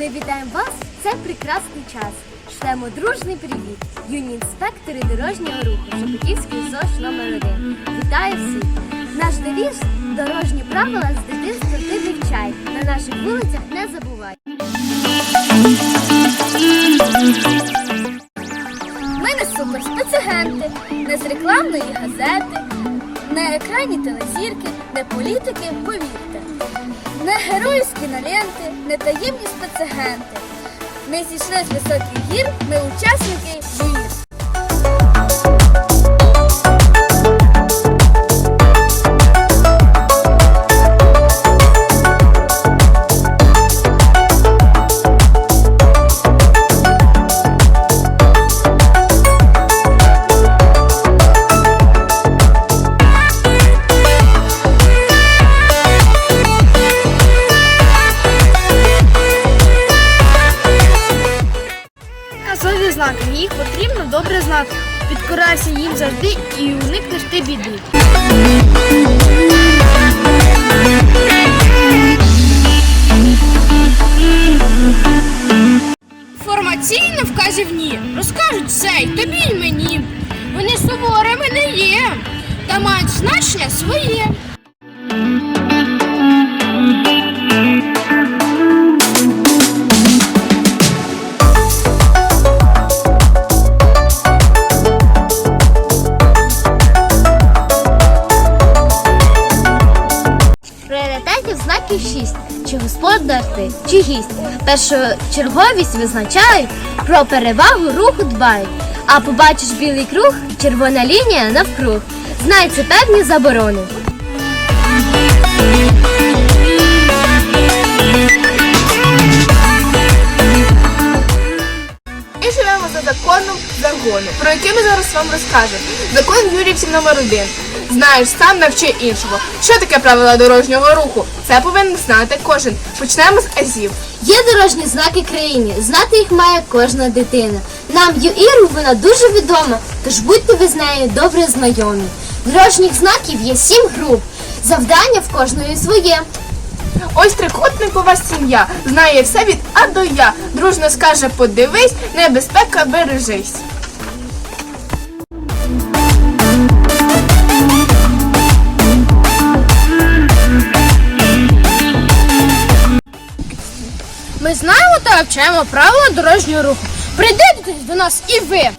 Ми вітаємо вас в цей прекрасний час. Шлемо дружний привіт. Юні інспектори дорожнього руху Шепетівський ЗОЖ номер 1 Вітаю всіх! Наш девіз дорожні правила з дитинства ти вивчай. На наших вулицях не забувай. Ми не суперспецагенти, не з рекламної газети, не екранні телезірки, не політики, повірте. Не герої з кіноленти, не таємні спецагенти. Ми зійшли з високих гір, ми учасники війни. Казові знаки, їх потрібно добре знати. Підкорайся їм завжди і уникнеш ти біди. Формаційно вказівні розкажуть все тобі й мені. Вони суворими не є, та мають значення своє. Пріоритетів знаків 6. Чи господар ти, чи гість. Першочерговість визначають, про перевагу руху дбають. А побачиш білий круг, червона лінія навкруг. Знай це певні заборони. Загону, про який ми зараз вам розкажемо. Закон Юрівців номер один. Знаєш, сам навчи іншого. Що таке правила дорожнього руху? Це повинен знати кожен. Почнемо з азів. Є дорожні знаки країні, знати їх має кожна дитина. Нам ЮІРу вона дуже відома, тож будьте ви з нею добре знайомі. Дорожніх знаків є сім груп. Завдання в кожної своє. Ось трикутникова сім'я. Знає все від А до Я. Дружно скаже, подивись, небезпека бережись. Ми знаємо та вчаємо правила дорожнього руху. Прийдете до нас і ви.